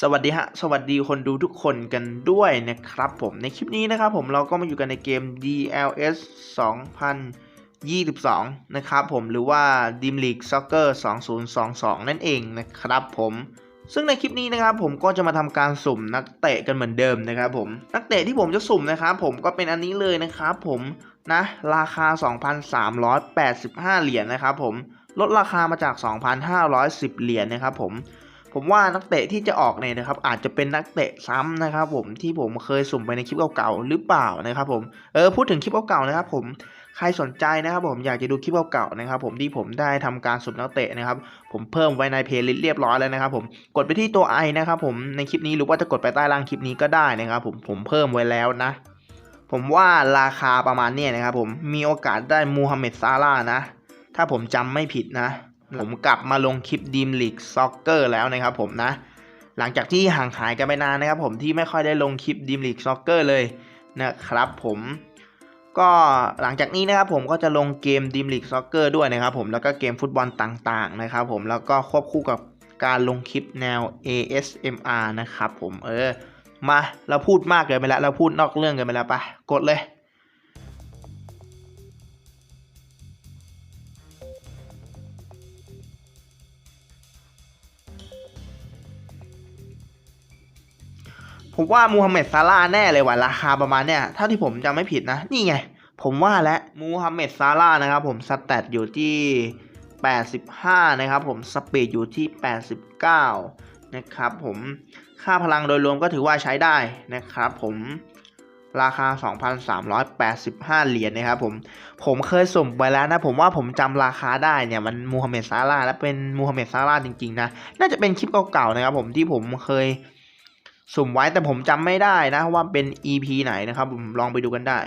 สวัสดีฮะ สวัสดีคนดูทุกคนกันด้วยนะครับผม ในคลิปนี้นะครับผมเราก็มาอยู่กันในเกม DLS 2022 นะครับผมหรือว่า Dream League Soccer 2022 นั่นเองนะครับผมซึ่งในคลิปนี้นะครับผมก็จะมาทำการสุ่มนักเตะกันเหมือนเดิมนะครับผมนักเตะที่ผมจะสุ่มนะครับผมก็เป็นอันนี้เลยนะครับผมนะราคา 2,385 เหรียญนะครับผมลดราคามาจาก 2,510 เหรียญนะครับผม ผมว่านักเตะที่จะออกเนี่ยนะครับอาจจะเป็นนักเตะซ้ำนะครับ ผมที่ผมเคยสุ่มไปในคลิปเก่าๆหรือเปล่านะครับ ผมเออพูดถึงคลิปเก่าๆนะครับ ผมใครสนใจนะครับ ผมอยากจะดูคลิปเก่าๆนะครับ ผมที่ผมได้ทำการสุ่มนักเตะนะครับ ผมเพิ่มไว้ในเพลย์ลิสต์เรียบร้อยแล้วนะครับ ผมกดไปที่ตัวไอนะครับ ผมในคลิปนี้หรือว่าจะกดไปใต้ล่างคลิปนี้ก็ได้นะครับ ผมผมเพิ่มไว้แล้วนะ ผมว่าราคาประมาณนี้นะครับ ผมมีโอกาสได้มูฮัมหม็ดซาร่านะ ถ้าผมจำไม่ผิดนะ ผมกลับมาลงคลิปดีมลีกซ็อกเกอร์แล้วนะครับผมนะ หลังจากที่ห่างหายกันไปนานนะครับผมที่ไม่ค่อยได้ลงคลิปดีมลีกซ็อกเกอร์เลยนะครับผมก็หลังจากนี้นะครับผมก็จะลงเกมดีมลีกซ็อกเกอร์ด้วยนะครับผมแล้วก็เกมฟุตบอลต่างๆนะครับผมแล้วก็ควบคู่กับการลงคลิปแนว ASMR นะครับผมเออมาเราพูดมากเกินไปแล้วเราพูดนอกเรื่องเกินไปแล้วปะกดเลย ผมว่ามูฮัมเหม็ดซาร่าแน่เลยว่ะราคาประมาณเนี้ยถ้าที่ผมจำไม่ผิดนะ นี่ไง ผมว่าแล้วมูฮัมเหม็ดซาร่านะครับผมสแตทอยู่ที่ 85 นะครับผมสปีดอยู่ที่ 89 นะครับผมค่าพลังโดยรวมก็ถือว่าใช้ได้นะครับผมราคา 2,385 เหรียญนะครับผม ผมเคยสุ่มไปแล้วนะ ผมว่าผมจำราคาได้เนี่ยมันมูฮัมเหม็ดซาร่าและเป็นมูฮัมเหม็ดซาร่าจริงๆนะ น่าจะเป็นคลิปเก่าๆนะครับผมที่ผมเคย สุ่มไว้แต่ผมจำไม่ได้นะว่าเป็น EP ไหนนะครับผมลองไปดูกันได้